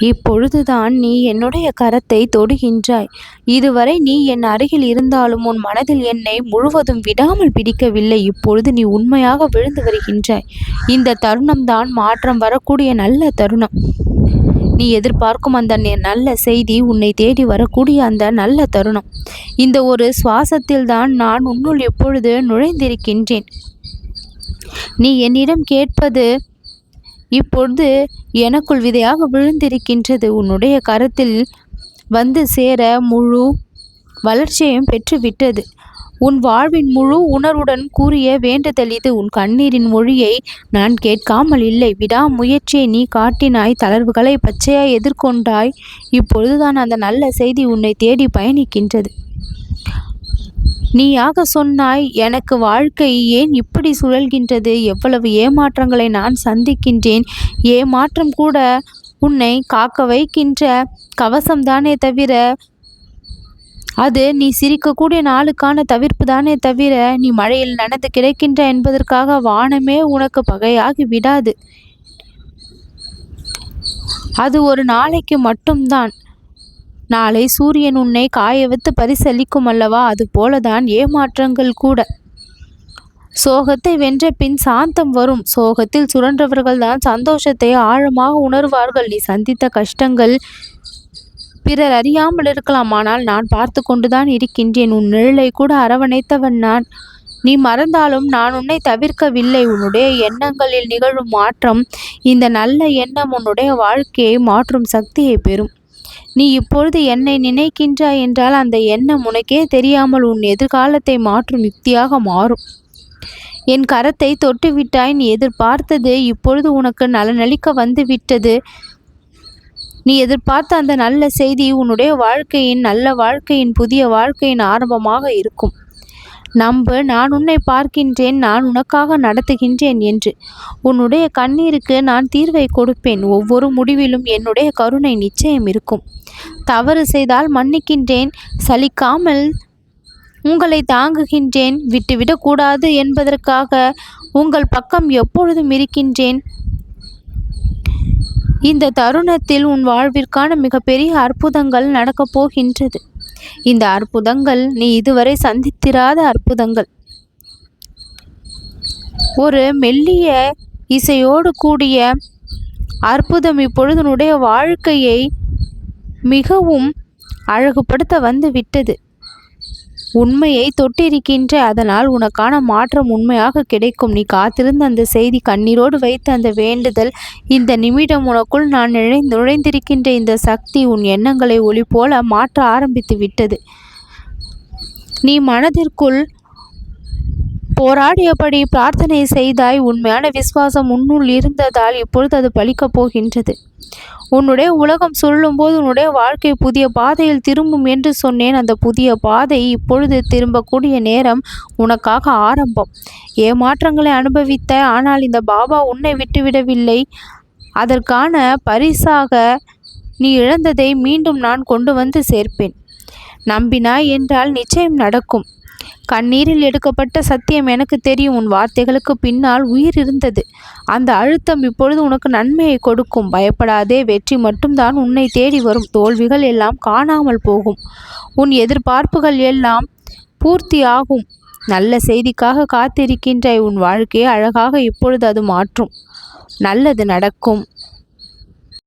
இப்பொழுதுதான் நீ என்னுடைய கரத்தை தொடுகின்றாய். இதுவரை நீ என் அருகில் இருந்தாலும் உன் மனதில் என்னை முழுவதும் விடாமல் பிடிக்கவில்லை. இப்பொழுது நீ உண்மையாக விழுந்து வருகின்றாய். இந்த தருணம்தான் மாற்றம் வரக்கூடிய நல்ல தருணம். நீ எதிர்பார்க்கும் அந்த நல்ல செய்தி உன்னை தேடி வரக்கூடிய அந்த நல்ல தருணம். இந்த ஒரு சுவாசத்தில் தான் நான் உன்னுள் எப்பொழுது நுழைந்திருக்கின்றேன். நீ என்னிடம் கேட்பது இப்பொழுது எனக்குள் விதையாக விழுந்திருக்கின்றது. உன்னுடைய கருத்தில் வந்து சேர முழு வளர்ச்சியையும் பெற்றுவிட்டது. உன் வாழ்வின் முழு உணர்வுடன் கூறிய வேண்டுதல் இது. உன் கண்ணீரின் மொழியை நான் கேட்காமல் இல்லை. விடாமுயற்சியை நீ காட்டினாய். தளர்வுகளை பச்சையாய் எதிர்கொண்டாய். இப்பொழுதுதான் அந்த நல்ல செய்தி உன்னை தேடி பயணிக்கின்றது. நீயாக சொன்னாய் எனக்கு வாழ்க்கை ஏன் இப்படி சுழல்கின்றது? எவ்வளவு ஏமாற்றங்களை நான் சந்திக்கின்றேன். ஏமாற்றம் கூட உன்னை காக்க வைக்கின்ற கவசம்தானே தவிர அது நீ சிரிக்கக்கூடிய நாளுக்கான தவிர்ப்பு தானே தவிர நீ மழையில் நடந்து கிடைக்கின்ற என்பதற்காக வானமே உனக்கு பகையாகி விடாது. அது ஒரு நாளைக்கு மட்டும்தான். நாளை சூரியன் உன்னை காய வைத்து பரிசளிக்கும் அல்லவா? அதுபோலதான் ஏமாற்றங்கள் கூட. சோகத்தை வென்ற பின் சாந்தம் வரும். சோகத்தில் சுழன்றவர்கள் தான் சந்தோஷத்தை ஆழமாக உணர்வார்கள். நீ சந்தித்த கஷ்டங்கள் பிறர் அறியாமல் இருக்கலாம். ஆனால் நான் பார்த்து கொண்டுதான் இருக்கின்றேன். உன் நிழலை கூட அரவணைத்தவன் நான். நீ மறந்தாலும் நான் உன்னை தவிர்க்கவில்லை. உன்னுடைய எண்ணங்களில் நிகழும் மாற்றம் இந்த நல்ல எண்ணம் உன்னுடைய வாழ்க்கையை மாற்றும் சக்தியை பெறும். நீ இப்பொழுது என்னை நினைக்கின்றாய் என்றால் அந்த எண்ணம் உனக்கே தெரியாமல் உன் எதிர்காலத்தை மாற்றும் யுக்தியாக மாறும். என் கரத்தை தொட்டுவிட்டாய் நீ எதிர்பார்த்தது இப்பொழுது உனக்கு நலனளிக்க வந்து விட்டது நீ எதிர்பார்த்த அந்த நல்ல செய்தி உன்னுடைய வாழ்க்கையின் நல்ல வாழ்க்கையின் புதிய வாழ்க்கையின் ஆரம்பமாக இருக்கும். நம்பு நான் உன்னை பார்க்கின்றேன் நான் உனக்காக நடத்துகின்றேன் என்று. உன்னுடைய கண்ணீருக்கு நான் தீர்வை கொடுப்பேன். ஒவ்வொரு முடிவிலும் என்னுடைய கருணை நிச்சயம் இருக்கும். தவறு செய்தால் மன்னிக்கின்றேன். சலிக்காமல் உங்களை தாங்குகின்றேன். விட்டுவிடக்கூடாது என்பதற்காக உங்கள் பக்கம் எப்பொழுதும் இருக்கின்றேன். இந்த தருணத்தில் உன் வாழ்விற்கான மிகப்பெரிய அற்புதங்கள் நடக்கப் போகின்றது. இந்த அற்புதங்கள் நீ இதுவரை சந்தித்திராத அற்புதங்கள். ஒரு மெல்லிய இசையோடு கூடிய அற்புதம் இப்பொழுதனுடைய வாழ்க்கையை மிகவும் அழகுபடுத்த வந்து விட்டது. உண்மையை தொட்டிருக்கின்ற அதனால் உனக்கான மாற்றம் உண்மையாக கிடைக்கும். நீ காத்திருந்த அந்த செய்தி கண்ணீரோடு வைத்த அந்த வேண்டுதல் இந்த நிமிடம் உனக்குள் நான் நிழை நுழைந்திருக்கின்ற இந்த சக்தி உன் எண்ணங்களை ஒளி போல மாற்ற ஆரம்பித்து விட்டது நீ மனதிற்குள் போராடியபடி பிரார்த்தனை செய்தாய். உண்மையான விசுவாசம் உன்னுள் இருந்ததால் இப்பொழுது அது பலிக்கப் போகின்றது. உன்னுடைய உலகம் சொல்லும்போது உன்னுடைய வாழ்க்கை புதிய பாதையில் திரும்பும் என்று சொன்னேன். அந்த புதிய பாதை இப்பொழுது திரும்பக்கூடிய நேரம் உனக்காக ஆரம்பம். ஏமாற்றங்களை அனுபவித்த ஆனால் இந்த பாபா உன்னை விட்டுவிடவில்லை. அதற்கான பரிசாக நீ இழந்ததை மீண்டும் நான் கொண்டு வந்து சேர்ப்பேன். நம்பினாய் என்றால் நிச்சயம் நடக்கும். கண்ணீரில் எடுக்கப்பட்ட சத்தியம் எனக்கு தெரியும். உன் வார்த்தைகளுக்கு பின்னால் உயிர் இருந்தது. அந்த அழுத்தம் இப்பொழுது உனக்கு நன்மையை கொடுக்கும். பயப்படாதே வெற்றி மட்டும்தான் உன்னை தேடி வரும். தோல்விகள் எல்லாம் காணாமல் போகும். உன் எதிர்பார்ப்புகள் எல்லாம் பூர்த்தி ஆகும் நல்ல செய்திக்காக காத்திருக்கின்ற உன் வாழ்க்கையை அழகாக இப்பொழுது அது மாற்றும். நல்லது நடக்கும்.